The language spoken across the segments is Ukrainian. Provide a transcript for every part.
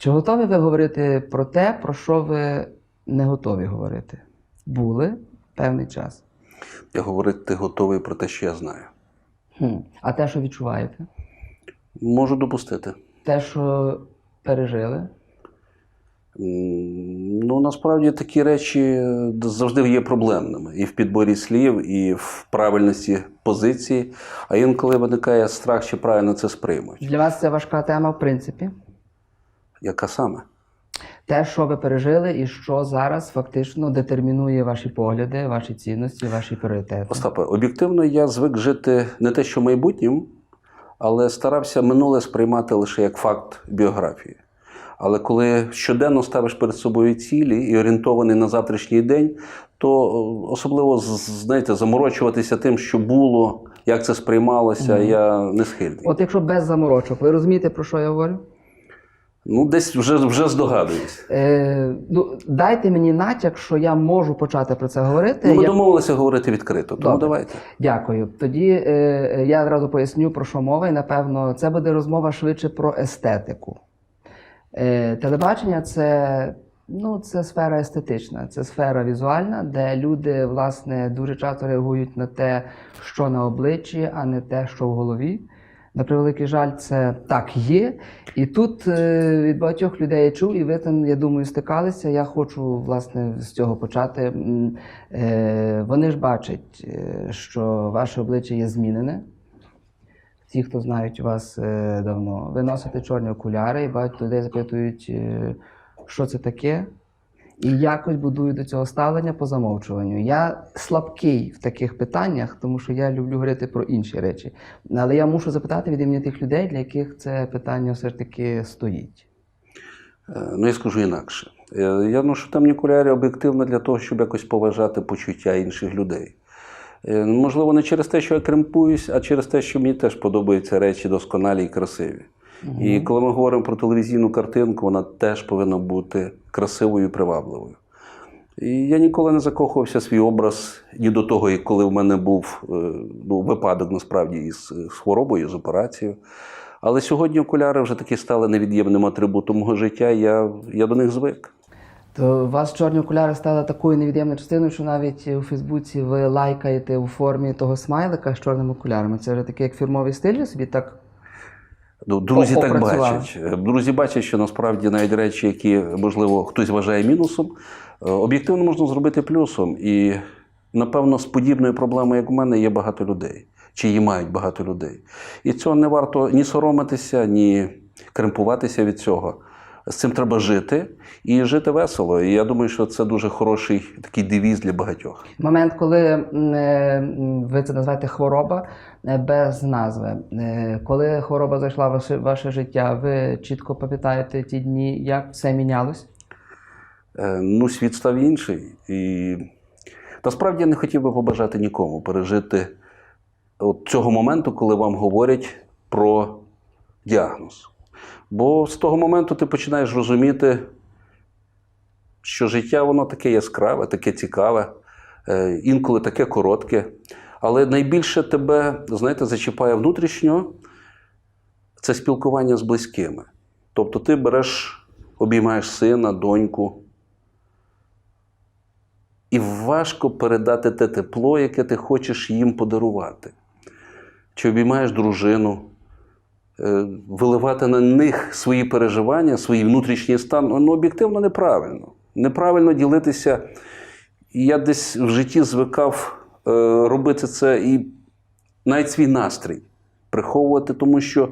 Чи готові ви говорити про те, про що ви не готові говорити? Були певний час. Я говорити готовий про те, що я знаю. Хм. А те, що відчуваєте? Можу допустити. Те, що пережили? Ну, насправді такі речі е, завжди є проблемними і в підборі слів, і в правильності позиції. А інколи виникає страх, чи правильно це сприймуть. Для вас це важка тема, в принципі. Яка саме? Те, що ви пережили, і що зараз фактично детермінує ваші погляди, ваші цінності, ваші пріоритети. Остапе, об'єктивно, я звик жити не те, що майбутнім, але старався минуле сприймати лише як факт біографії. Але коли щоденно ставиш перед собою цілі і орієнтований на завтрашній день, то особливо знаєте, заморочуватися тим, що було, як це сприймалося, Мгм. я не схильний. От якщо без заморочок, ви розумієте, про що я говорю? Ну, десь вже, вже здогадуюсь. Е, ну, дайте мені натяк, що я можу почати про це говорити. Ну, ми Я- домовилися говорити відкрито, тому Добре. давайте. Дякую. Тоді е, я одразу поясню, про що мова, і напевно це буде розмова швидше про естетику. Е, телебачення це, ну, це сфера естетична, це сфера візуальна, де люди власне дуже часто реагують на те, що на обличчі, а не те, що в голові. На превеликий жаль, це так є. І тут е, від багатьох людей я чув, і ви там, я думаю, стикалися. Я хочу власне з цього почати. Е, вони ж бачать, е, що ваше обличчя є змінене. Ті, хто знають вас давно, ви носите чорні окуляри, і багато людей запитують, що це таке, і якось будують до цього ставлення по замовчуванню. Я слабкий в таких питаннях, тому що я люблю говорити про інші речі. Але я мушу запитати від імені тих людей, для яких це питання все ж таки стоїть. Е, Ну, я скажу інакше. Е, Я ношу темні окуляри об'єктивно для того, щоб якось поважати почуття інших людей. Е, Можливо, не через те, що я кремпуюсь, а через те, що мені теж подобаються речі досконалі і красиві. І коли ми говоримо про телевізійну картинку, вона теж повинна бути красивою і привабливою. І я ніколи не закохувався в свій образ ні до того, і коли в мене був е, ну, випадок насправді із, хворобою, з операцією. Але сьогодні окуляри вже таки стали невід'ємним атрибутом мого життя. Я, я до них звик. То у вас чорні окуляри стали такою невід'ємною частиною, що навіть у Фейсбуці ви лайкаєте у формі того смайлика з чорними окулярами. Це вже такий як фірмовий стиль ви собі так. Ну, друзі так бачать. Е, Друзі бачать, що насправді навіть речі, які, можливо, хтось вважає мінусом, е, об'єктивно можна зробити плюсом. І, напевно, з подібною проблемою, як у мене, є багато людей, чи її мають багато людей. І цього не варто ні соромитися, ні кремпуватися від цього. З цим треба жити і жити весело. І я думаю, що це дуже хороший такий девіз для багатьох. Момент, коли е, ви це називаєте хвороба е, без назви. Е, Коли хвороба зайшла в ваше, ваше життя, ви чітко пам'ятаєте ті дні, як все мінялось? Ну, світ став інший. І насправді я не хотів би побажати нікому пережити от цього моменту, коли вам говорять про діагноз. Бо з того моменту ти починаєш розуміти, що життя воно таке яскраве, таке цікаве, е, інколи таке коротке. Але найбільше тебе, знаєте, зачіпає внутрішньо це спілкування з близькими. Тобто ти береш, обіймаєш сина, доньку, і важко передати те тепло, яке ти хочеш їм подарувати. Чи обіймаєш дружину, виливати на них свої переживання, свій внутрішній стан, ну, об'єктивно неправильно. Неправильно ділитися. Я десь в житті звикав е, робити це і навіть свій настрій приховувати, тому що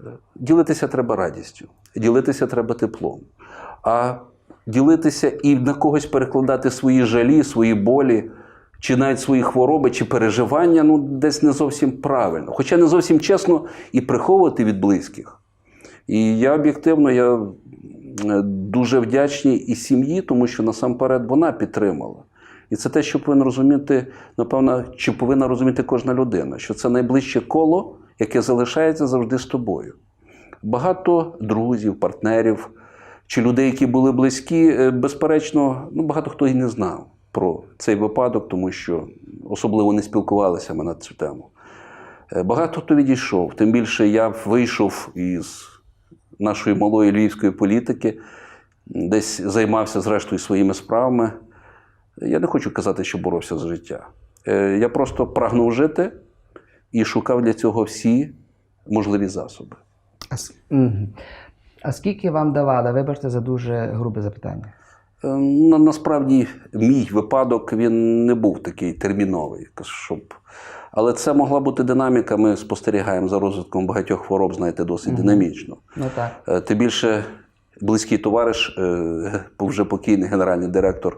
е, ділитися треба радістю, ділитися треба теплом. А ділитися і на когось перекладати свої жалі, свої болі, чи навіть свої хвороби, чи переживання, ну десь не зовсім правильно. Хоча не зовсім чесно і приховувати від близьких. І я об'єктивно я дуже вдячний і сім'ї, тому що насамперед вона підтримала. І це те, що повинен розуміти, напевно, чи повинна розуміти кожна людина, що це найближче коло, яке залишається завжди з тобою. Багато друзів, партнерів чи людей, які були близькі, е, безперечно, ну, багато хто і не знав про цей випадок, тому що особливо не спілкувалися ми на цю тему. Е, Багато хто відійшов, тим більше я вийшов із нашої малої львівської політики, десь займався зрештою своїми справами. Я не хочу казати, що боровся за життя. Е, Я просто прагнув жити і шукав для цього всі можливі засоби. А, скільки вам давали? Вибачте за дуже грубе запитання. Е, На, насправді, мій випадок він не був такий терміновий, щоб. Але це могла бути динаміка. Ми спостерігаємо за розвитком багатьох хвороб, знаєте, досить динамічно. Ну так. Е, Тим більше близький товариш, е, вже покійний генеральний директор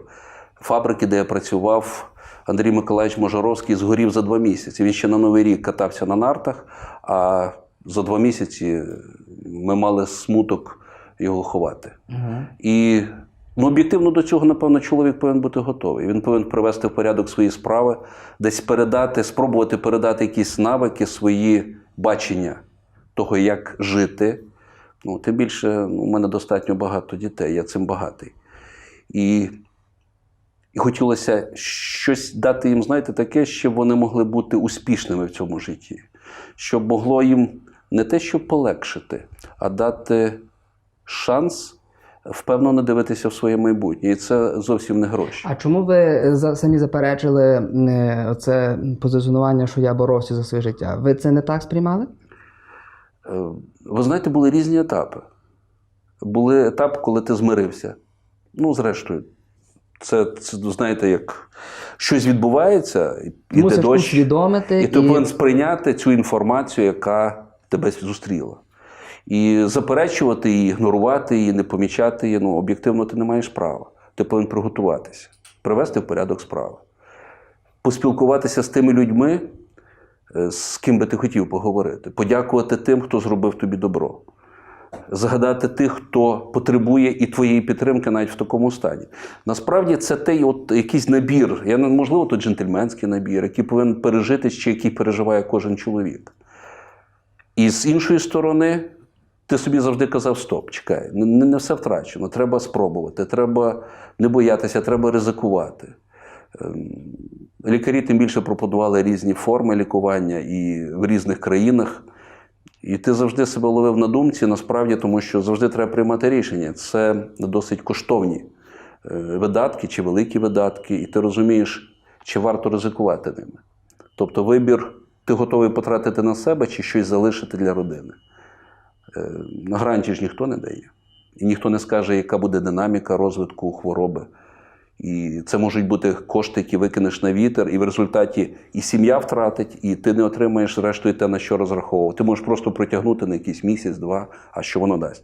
фабрики, де я працював, Андрій Миколаївич Можоровський, згорів за два місяці. Він ще на Новий рік катався на нартах, а за два місяці ми мали смуток його ховати. Угу. І ну, об'єктивно до цього, напевно, чоловік повинен бути готовий. Він повинен привести в порядок свої справи, десь передати, спробувати передати якісь навики, свої бачення того, як жити. Ну, тим більше, ну, у мене достатньо багато дітей, я цим багатий. І, і хотілося щось дати їм, знаєте, таке, щоб вони могли бути успішними в цьому житті, щоб могло їм не те, щоб полегшити, а дати шанс впевнено дивитися в своє майбутнє. І це зовсім не гроші. А чому ви е, самі заперечили е, оце позиціонування, що я боровся за своє життя? Ви це не так сприймали? Е, Ви знаєте, були різні етапи. Були етап, коли ти змирився. Ну, зрештою, це, це знаєте, як щось відбувається, і- іде дощ, усвідомити і ти повинен сприйняти цю інформацію, яка тебе зустріла. І заперечувати її, ігнорувати її, не помічати її, ну, об'єктивно ти не маєш права. Ти повинен приготуватися, привести в порядок справи, поспілкуватися з тими людьми, е, з ким би ти хотів поговорити, подякувати тим, хто зробив тобі добро. Згадати тих, хто потребує і твоєї підтримки навіть в такому стані. Насправді це той от якийсь набір, я можливо, то джентльменський набір, який повинен пережити, чи який переживає кожен чоловік. І з іншої сторони, ти собі завжди казав: стоп, чекай, не, не все втрачено. Треба спробувати, треба не боятися, треба ризикувати. Ем, Лікарі тим більше пропонували різні форми лікування і в різних країнах. І ти завжди себе ловив на думці, насправді, тому що завжди треба приймати рішення. Це досить коштовні е, видатки чи великі видатки, і ти розумієш, чи варто ризикувати ними. Тобто вибір, ти готовий потратити на себе чи щось залишити для родини. Е, На гарантії ж ніхто не дає. І ніхто не скаже, яка буде динаміка розвитку хвороби. І це можуть бути кошти, які викинеш на вітер, і в результаті і сім'я втратить, і ти не отримаєш зрештою те, на що розраховував. Ти можеш просто протягнути на якийсь місяць, два, а що воно дасть.